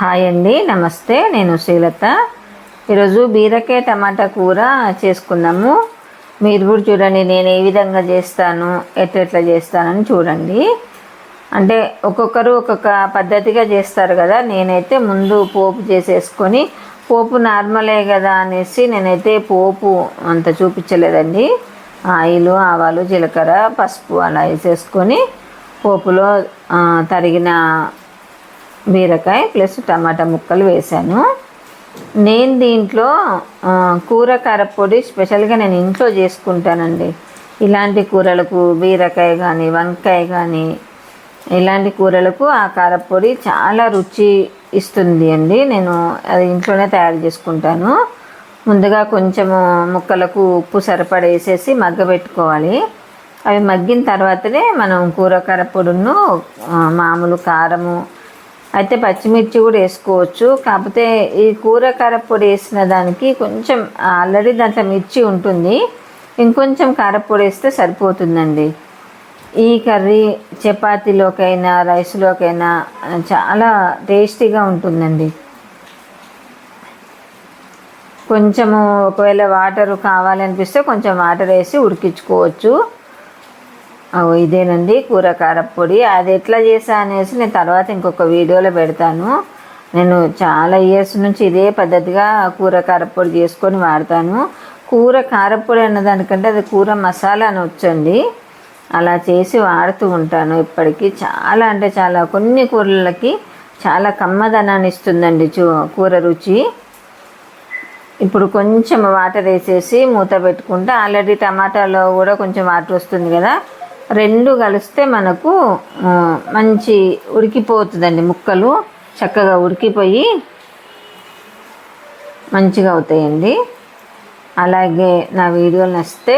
Hi అండి నమస్తే. నేను శ్రీలత. ఈరోజు బీరకాయ టమాటా కూర చేసుకున్నాము మీరు కూడా చూడండి నేను ఏ విధంగా చేస్తాను ఎట్లెట్లా చేస్తానని చూడండి. అంటే ఒక్కొక్కరు ఒక్కొక్క పద్ధతిగా చేస్తారు కదా. నేనైతే ముందు పోపు చేసేసుకొని పోపు నార్మలే కదా అనేసి నేనైతే పోపు అంత చూపించలేదండి. ఆయిలు ఆవాలు జీలకర్ర పసుపు అలా వేసేసుకొని పోపులో తరిగిన బీరకాయ ప్లస్ టమాటా ముక్కలు వేశాను. నేను దీంట్లో కూర కారపొడి స్పెషల్గా నేను ఇంట్లో చేసుకుంటానండి. ఇలాంటి కూరలకు బీరకాయ కానీ వంకాయ కానీ ఇలాంటి కూరలకు ఆ కారపొడి చాలా రుచి ఇస్తుంది అండి. నేను అది ఇంట్లోనే తయారు చేసుకుంటాను. ముందుగా కొంచెము ముక్కలకు ఉప్పు సరిపడ వేసేసి మగ్గబెట్టుకోవాలి. అవి మగ్గిన తర్వాతనే మనం కూర కారపొడును మామూలు కారము అయితే పచ్చిమిర్చి కూడా వేసుకోవచ్చు. కాకపోతే ఈ కూర కారపొడి వేసిన దానికి కొంచెం ఆల్రెడీ దాంట్లో మిర్చి ఉంటుంది. ఇంకొంచెం కారపొడి వేస్తే సరిపోతుందండి. ఈ కర్రీ చపాతీలోకైనా రైస్లోకైనా చాలా టేస్టీగా ఉంటుందండి. కొంచెము ఒకవేళ వాటర్ కావాలనిపిస్తే కొంచెం వాటర్ వేసి ఉడికించుకోవచ్చు. ఇదేనండి కూర కారపొడి అది ఎట్లా చేసా అనేసి నేను తర్వాత ఇంకొక వీడియోలో పెడతాను. నేను చాలా ఇయర్స్ నుంచి ఇదే పద్ధతిగా కూర కారపొడి చేసుకొని వాడతాను. కూర కారపొడి అన్న దానికంటే అది కూర మసాలా అని వచ్చండి అలా చేసి వాడుతూ ఉంటాను ఇప్పటికీ. చాలా అంటే చాలా కొన్ని కూరలకి చాలా కమ్మదనాన్ని ఇస్తుందండి చూ కూర రుచి. ఇప్పుడు కొంచెం వాటర్ వేసేసి మూత పెట్టుకుంటే ఆల్రెడీ టమాటాలో కూడా కొంచెం వాటర్ వస్తుంది కదా. రెండు కలిస్తే మనకు మంచి ఉడికిపోతుందండి ముక్కలు. చక్కగా ఉడికిపోయి మంచిగా అవుతాయండి. అలాగే నా వీడియోలు నచ్చితే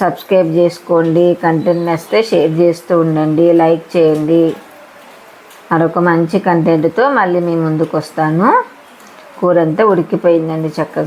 సబ్స్క్రైబ్ చేసుకోండి కంటెంట్ నచ్చితే షేర్ చేస్తూ ఉండండి లైక్ చేయండి. మరొక మంచి కంటెంట్తో మళ్ళీ మీ ముందుకు వస్తాను కూర అంతా ఉడికిపోయిందండి చక్కగా.